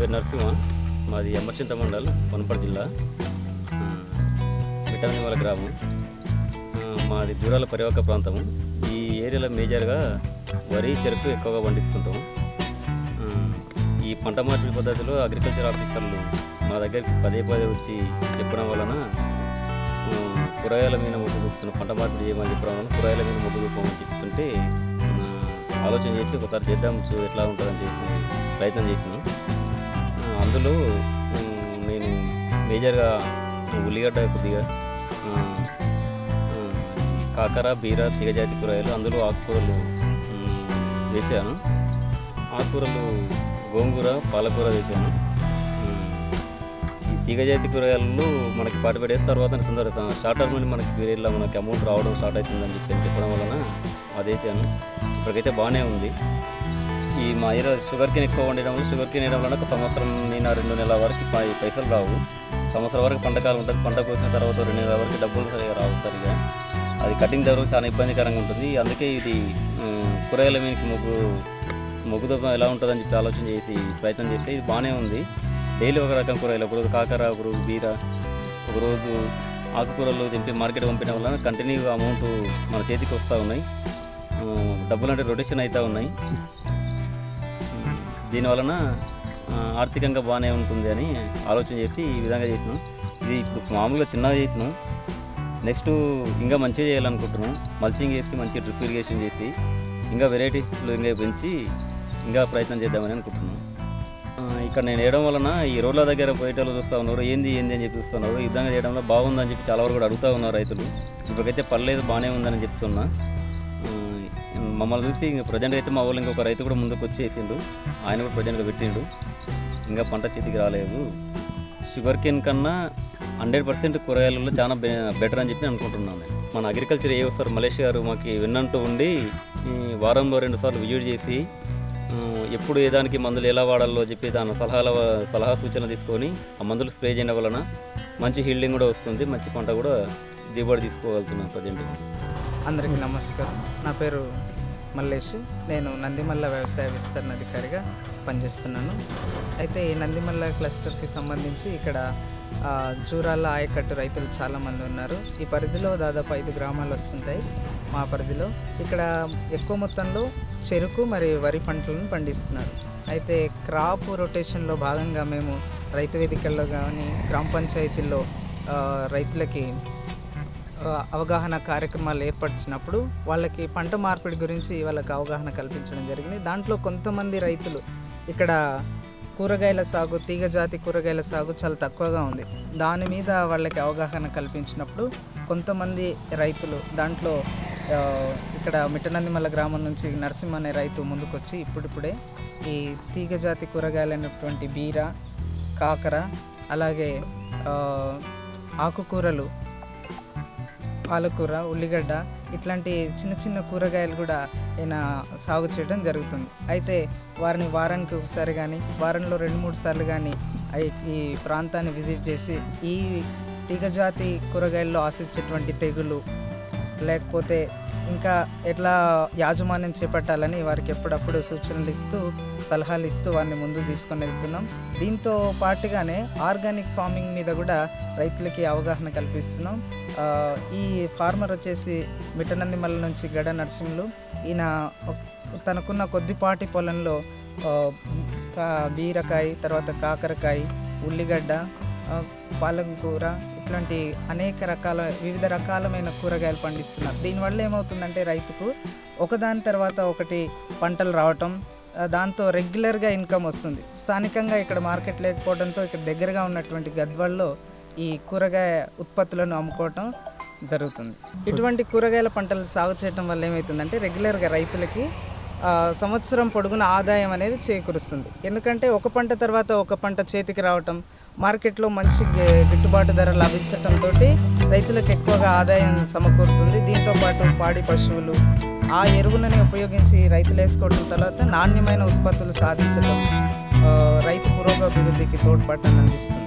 పేరు నరసింహ. మాది ఎమ్మర్చింత మండల్ వనపర్తి జిల్లా. మిఠానివాల గ్రామం. మాది దూరాల పరివాహక ప్రాంతము ఈ ఏరియాలో మేజర్గా వరి చెరుకు ఎక్కువగా పండిస్తుంటాము ఈ పంట మార్పిడి పద్ధతిలో అగ్రికల్చర్ ఆఫీసర్లు మా దగ్గరికి పదే పదే వచ్చి చెప్పడం వలన కూరగాయల మీద మొగ్గు చూపుతున్న పంట మార్పిడి చేయమని చెప్పడం వలన కూరగాయల మీద మొగ్గు చూపమని చెప్తుంటే ఆలోచన చేసి ఒకసారి చేద్దాం ఎట్లా ఉంటుందని చెప్పి ప్రయత్నం చేసినాం. అందులో నేను మేజర్గా ఉల్లిగడ్డ కొద్దిగా కాకర బీర తీగజాతి కూరగాయలు అందులో ఆకుకూరలు వేసాను. ఆకుకూరలు గోంగూర పాలకూర వేసాను. ఈ తీగజాతి కూరగాయలలో మనకి పాటు పెట్టేసిన తర్వాత తొందర షార్ట్ టర్మ్ నుండి మనకి వేరేలా మనకి అమౌంట్ రావడం స్టార్ట్ అవుతుందని చెప్పి చెప్పడం వలన అది వేసాను ఇప్పటికైతే బాగానే ఉంది. ఈ మా ఈరోజు షుగర్ కేన్ ఎక్కువ ఉండడం వల్ల షుగర్ కేన్ వేయడం వలన ఒక సంవత్సరం నేను రెండు నెలల వరకు పై- పైసలు రావు. సంవత్సరం వరకు పంటకాలం ఉంటుంది పంట కోసిన తర్వాత రెండు నెలల వరకు డబ్బులు సరిగా రావు సరిగా. అది కటింగ్ దగ్గర చాలా ఇబ్బందికరంగా ఉంటుంది. అందుకే ఇది కూరగాయల మీదకి మొగ్గు మొగ్గుతో ఎలా ఉంటుందని చెప్పి ఆలోచన చేసి ప్రయత్నం చేస్తే ఇది బాగానే ఉంది. డైలీ ఒక రకం కూరగాయలు ఒకరోజు కాకర ఒకరోజు బీర ఒకరోజు ఆకుకూరలు తెంపి మార్కెట్ పంపించడం వల్ల కంటిన్యూగా అమౌంట్ మన చేతికి వస్తూ ఉన్నాయి. డబ్బులు అంటే రొటేషన్ అవుతూ ఉన్నాయి. దీనివలన వలన ఆర్థికంగా బాగానే ఉంటుంది అని ఆలోచన చేసి ఈ విధంగా చేసినాం. ఇది ఇప్పుడు మామూలుగా చిన్నగా చేసినాం. నెక్స్ట్ ఇంకా మంచిగా చేయాలనుకుంటున్నాం. మల్చింగ్ చేసి మంచి డ్రిప్ ఇరిగేషన్ చేసి ఇంకా వెరైటీస్లో ఇంకా పెంచి ఇంకా ప్రయత్నం చేద్దామని అనుకుంటున్నాం. ఇక్కడ నేను వేయడం వలన ఈ రోడ్ల దగ్గర పోయేటోళ్ళు చూస్తూ ఉన్నారు. ఏంది ఏంది అని చెప్పి చూస్తున్నారు ఈ విధంగా చేయడంలో బాగుందని చెప్పి చాలా వరకు కూడా అడుగుతూ ఉన్నారు రైతులు. ఇప్పటికైతే పర్లేదు బాగానే ఉందని చెప్తున్నా మమ్మల్ని చూసి ఇంకా ప్రజెంట్ అయితే మా వాళ్ళు ఇంకొక రైతు కూడా ముందుకు వచ్చేసిండు. ఆయన కూడా ప్రజెంట్గా పెట్టిండు. ఇంకా పంట చేతికి రాలేదు. షుగర్ కేన్ కన్నా హండ్రెడ్ పర్సెంట్ కూరగాయలలో చాలా బె బెటర్ అని చెప్పి అనుకుంటున్నాను మన అగ్రికల్చర్ ఏ సార్ మలేష్ గారు మాకు విన్నంటూ ఉండి వారంలో రెండు సార్లు విజిట్ చేసి ఎప్పుడు ఏ దానికి మందులు ఎలా వాడాలో చెప్పి దాని సలహాల సలహా సూచన తీసుకొని ఆ మందులు స్ప్రే చేయడం వలన మంచి హీల్డింగ్ కూడా వస్తుంది మంచి పంట కూడా దిగుబడి తీసుకోగలుగుతున్నాను ప్రజెంట్ అందరికీ నమస్కారం. నా పేరు మల్లేష్ నేను నందిమల్ల వ్యవసాయ విస్తరణ అధికారిగా పనిచేస్తున్నాను. అయితే ఈ నందిమల్ల క్లస్టర్కి సంబంధించి ఇక్కడ జూరాల ఆయకట్టు రైతులు చాలామంది ఉన్నారు. ఈ పరిధిలో దాదాపు ఐదు గ్రామాలు వస్తుంటాయి మా పరిధిలో. ఇక్కడ ఎక్కువ మొత్తంలో చెరుకు మరియు వరి పంటలను పండిస్తున్నారు. అయితే క్రాప్ రొటేషన్లో భాగంగా మేము రైతు వేదికల్లో కానీ గ్రామ పంచాయతీల్లో రైతులకి అవగాహన కార్యక్రమాలు ఏర్పరిచినప్పుడు వాళ్ళకి పంట మార్పిడి గురించి వాళ్ళకి అవగాహన కల్పించడం జరిగింది. దాంట్లో కొంతమంది రైతులు ఇక్కడ కూరగాయల సాగు తీగ జాతి కూరగాయల సాగు చాలా తక్కువగా ఉంది. దాని మీద వాళ్ళకి అవగాహన కల్పించినప్పుడు కొంతమంది రైతులు దాంట్లో ఇక్కడ మిట్టనందిమల్ల గ్రామం నుంచి నరసింహ అనే రైతు ముందుకొచ్చి ఇప్పుడిప్పుడే ఈ తీగ జాతి కూరగాయలైనటువంటి బీర కాకర అలాగే ఆకుకూరలు పాలకూర ఉల్లిగడ్డ ఇట్లాంటి చిన్న చిన్న కూరగాయలు కూడా ఈయన సాగు చేయడం జరుగుతుంది. అయితే వారిని వారానికి ఒకసారి కానీ వారంలో రెండు మూడు సార్లు కానీ ఈ ప్రాంతాన్ని విజిట్ చేసి ఈ తీగజాతి కూరగాయల్లో ఆశించేటువంటి తెగులు లేకపోతే ఇంకా ఎట్లా యాజమాన్యం చేపట్టాలని వారికి ఎప్పుడప్పుడు సూచనలు ఇస్తూ సలహాలు ఇస్తూ వారిని ముందుకు తీసుకొని వెళ్తున్నాం. దీంతో పాటుగానే ఆర్గానిక్ ఫార్మింగ్ మీద కూడా రైతులకి అవగాహన కల్పిస్తున్నాం. ఈ ఫార్మర్ వచ్చేసి మిట్టనందిమల్ల నుంచి గడ నర్సింహులు. ఈయన తనకున్న కొద్దిపాటి పొలంలో బీరకాయ తర్వాత కాకరకాయ ఉల్లిగడ్డ ఆ, పాలకూర ఇట్లాంటి అనేక రకాల వివిధ రకాలమైన కూరగాయలు పండిస్తున్నారు. దీనివల్ల ఏమవుతుందంటే రైతుకు ఒకదాని తర్వాత ఒకటి పంటలు రావటం దాంతో రెగ్యులర్గా ఇన్కమ్ వస్తుంది. స్థానికంగా ఇక్కడ మార్కెట్ లేకపోవడంతో ఇక్కడ దగ్గరగా ఉన్నటువంటి గద్వాల్లో ఈ కూరగాయ ఉత్పత్తులను అమ్ముకోవటం జరుగుతుంది. ఇటువంటి కూరగాయల పంటలు సాగు చేయడం వల్ల ఏమవుతుందంటే రెగ్యులర్గా రైతులకి సంవత్సరం పొడుగున ఆదాయం అనేది చేకూరుస్తుంది. ఎందుకంటే ఒక పంట తర్వాత ఒక పంట చేతికి రావటం మార్కెట్లో మంచి గిట్టుబాటు ధర లభించడంతో రైతులకు ఎక్కువగా ఆదాయం సమకూరుతుంది. దీంతో పాటు పాడి పశువులు ఆ ఎరువులని ఉపయోగించి రైతులు వేసుకోవడం తర్వాత నాణ్యమైన ఉత్పత్తులు సాధించడం రైతు పురోగభివృద్ధికి తోడ్పాటు అందిస్తుంది.